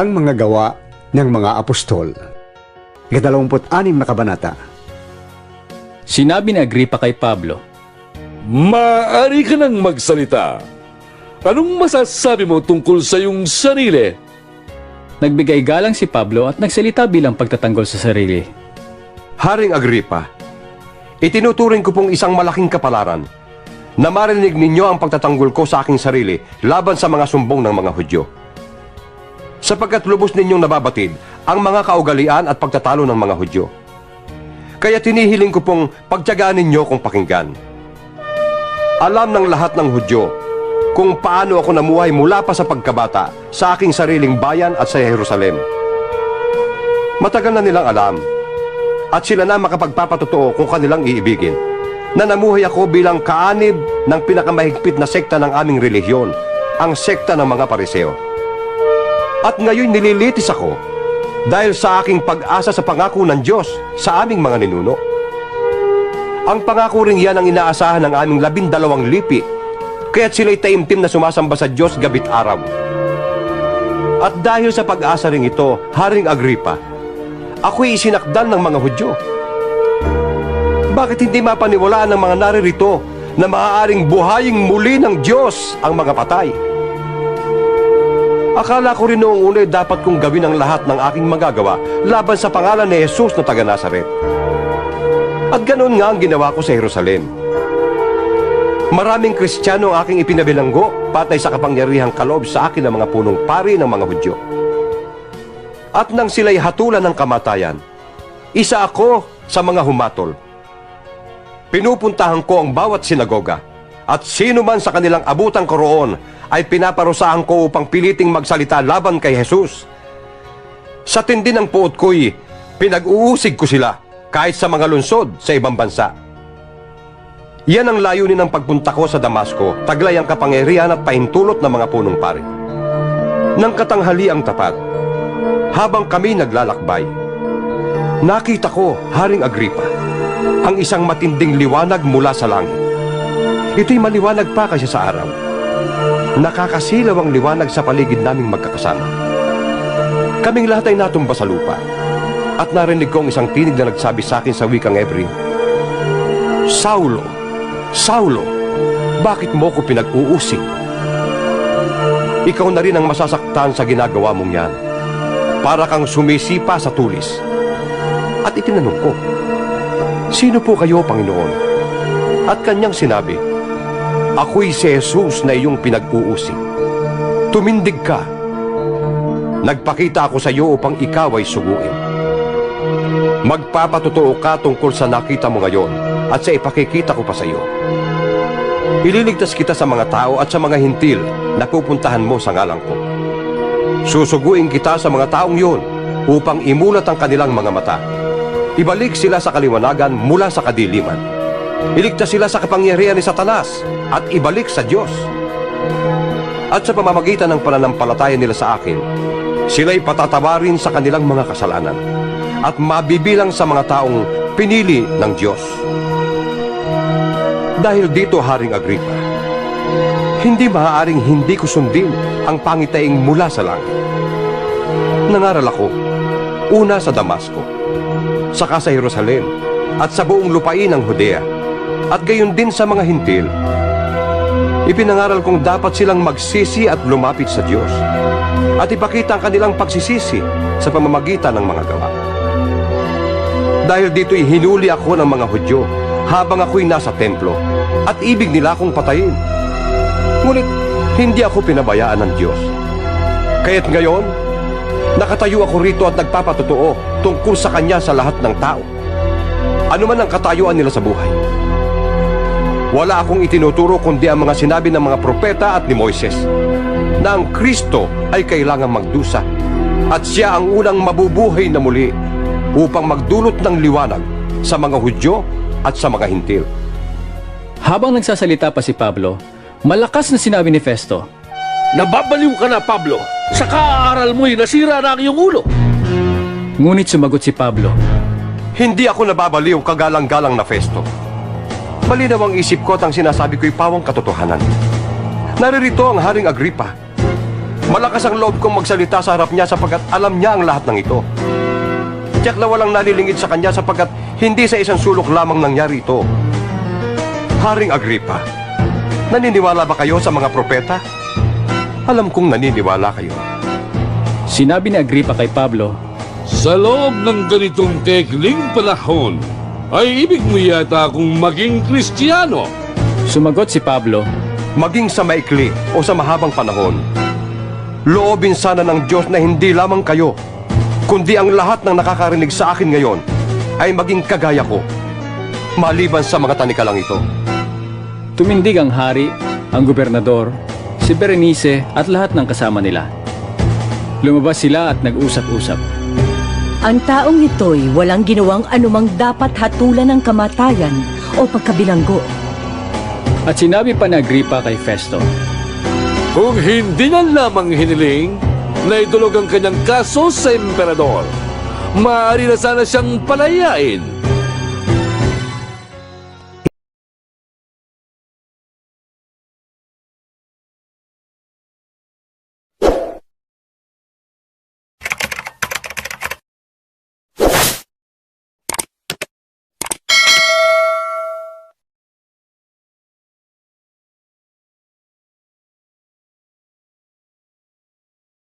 Ang mga gawa ng mga apostol. Ikadalawamput-anim na kabanata. Sinabi ni Agripa kay Pablo, Maaari ka nang magsalita. Anong masasabi mo tungkol sa iyong sarili? Nagbigay galang si Pablo at nagsalita bilang pagtatanggol sa sarili. Haring Agripa, itinuturing ko pong isang malaking kapalaran na marinig ninyo ang pagtatanggol ko sa aking sarili laban sa mga sumbong ng mga Hudyo. Sapagkat lubos ninyong nababatid ang mga kaugalian at pagtatalo ng mga Hudyo. Kaya tinihiling ko pong pagtyagaan ninyo kung pakinggan. Alam ng lahat ng Hudyo kung paano ako namuhay mula pa sa pagkabata sa aking sariling bayan at sa Jerusalem. Matagal na nilang alam at sila na makapagpapatotoo kung kanilang iibigin na namuhay ako bilang kaanib ng pinakamahigpit na sekta ng aming relihiyon, ang sekta ng mga pariseo. At ngayon nililitis ako dahil sa aking pag-asa sa pangako ng Diyos sa aming mga ninuno. Ang pangako rin yan ang inaasahan ng aming labindalawang lipi, kaya't sila'y taimtim na sumasamba sa Diyos gabit araw. At dahil sa pag-asa rin ito, Haring Agripa, ako'y isinakdal ng mga Hudyo. Bakit hindi mapaniwalaan ng mga naririto na maaaring buhaying muli ng Diyos ang mga patay? Akala ko rin noong una dapat kong gawin ang lahat ng aking magagawa laban sa pangalan ni Jesus na taga Nazaret. At ganoon nga ang ginawa ko sa Jerusalem. Maraming Kristiyano ang aking ipinabilanggo patay sa kapangyarihang kaloob sa akin ng mga punong pari ng mga Hudyo. At nang sila'y hatulan ng kamatayan, isa ako sa mga humatol. Pinupuntahan ko ang bawat sinagoga at sino man sa kanilang abutang koroon ay pinaparusahan ko upang piliting magsalita laban kay Jesus. Sa tindi ng puot ko'y pinag-uusig ko sila kahit sa mga lunsod sa ibang bansa. Yan ang layunin ng pagpunta ko sa Damasco, taglay ang kapangyarihan at pahintulot ng mga punong pari. Nang katanghali ang tapat, habang kami naglalakbay, nakita ko, Haring Agripa, ang isang matinding liwanag mula sa langit. Ito'y maliwanag pa kasi sa araw. Nakakasilaw ang liwanag sa paligid naming magkakasama. Kaming lahat ay natumba sa lupa. At narinig ko ang isang tinig na nagsabi sa akin sa wikang Hebreo, Saulo, Saulo, bakit mo ko pinag-uusig? Ikaw na rin ang masasaktan sa ginagawa mong yan. Para kang sumisipa sa tulis. At itinanong ko, Sino po kayo, Panginoon? At kanyang sinabi, Ako'y si Jesus na iyong pinag-uusig. Tumindig ka. Nagpakita ako sa iyo upang ikaw ay suguin. Magpapatotoo ka tungkol sa nakita mo ngayon at sa ipakikita ko pa sa iyo. Ililigtas kita sa mga tao at sa mga hintil na pupuntahan mo sa ngalang ko. Susuguin kita sa mga taong yun upang imulat ang kanilang mga mata. Ibalik sila sa kaliwanagan mula sa kadiliman. Iligtas sila sa kapangyarihan ni Satanas at ibalik sa Diyos. At sa pamamagitan ng pananampalataya nila sa akin, sila'y patatawarin sa kanilang mga kasalanan at mabibilang sa mga taong pinili ng Diyos. Dahil dito, Haring Agripa, hindi maaaring hindi ko sundin ang pangitaing mula sa langit. Nangaral ako, una sa Damasco, saka sa Jerusalem, at sa buong lupain ng Judea, at gayon din sa mga hintil. Ipinangaral kong dapat silang magsisi at lumapit sa Diyos, at ipakita ang kanilang pagsisisi sa pamamagitan ng mga gawa. Dahil dito'y hinuli ako ng mga Hudyo habang ako'y nasa templo, at ibig nila akong patayin. Ngunit hindi ako pinabayaan ng Diyos. Kaya't ngayon, nakatayo ako rito at nagpapatotoo tungkol sa Kanya sa lahat ng tao. Ano man ang katayuan nila sa buhay. Wala akong itinuturo kundi ang mga sinabi ng mga propeta at ni Moises na ang Kristo ay kailangang magdusa at siya ang unang mabubuhay na muli upang magdulot ng liwanag sa mga Hudyo at sa mga Hintil. Habang nagsasalita pa si Pablo, malakas na sinabi ni Festo, Nababaliw ka na, Pablo. Sa kaaaral mo'y nasira na ang iyong ulo. ngunit sumagot si Pablo, Hindi ako nababaliw kagalang-galang na festo. Malinaw ang isip ko at ang sinasabi ko'y pawang katotohanan. Naririto ang Haring Agripa. Malakas ang loob kong magsalita sa harap niya sapagkat alam niya ang lahat ng ito. Tiyak na walang nalilingid sa kanya sapagkat hindi sa isang sulok lamang nangyari ito. Haring Agripa, naniniwala ba kayo sa mga propeta? Alam kong naniniwala kayo. Sinabi ni Agripa kay Pablo, Sa loob ng ganitong kekling panahon, ay ibig mo yata akong maging Kristiyano. sumagot si Pablo, Maging sa maikli o sa mahabang panahon, loobin sana ng Diyos na hindi lamang kayo, kundi ang lahat ng nakakarinig sa akin ngayon ay maging kagaya ko, maliban sa mga tanikalang ito. Tumindig ang hari, ang gobernador, si Berenice at lahat ng kasama nila. Lumabas sila at nag-usap-usap. Ang taong ito'y walang ginawang anumang dapat hatulan ng kamatayan o pagkabilanggo. At sinabi pa ni Agripa kay Festo, Kung hindi na lamang hiniling na idulog ang kanyang kaso sa emperador, maaari na sana siyang palayain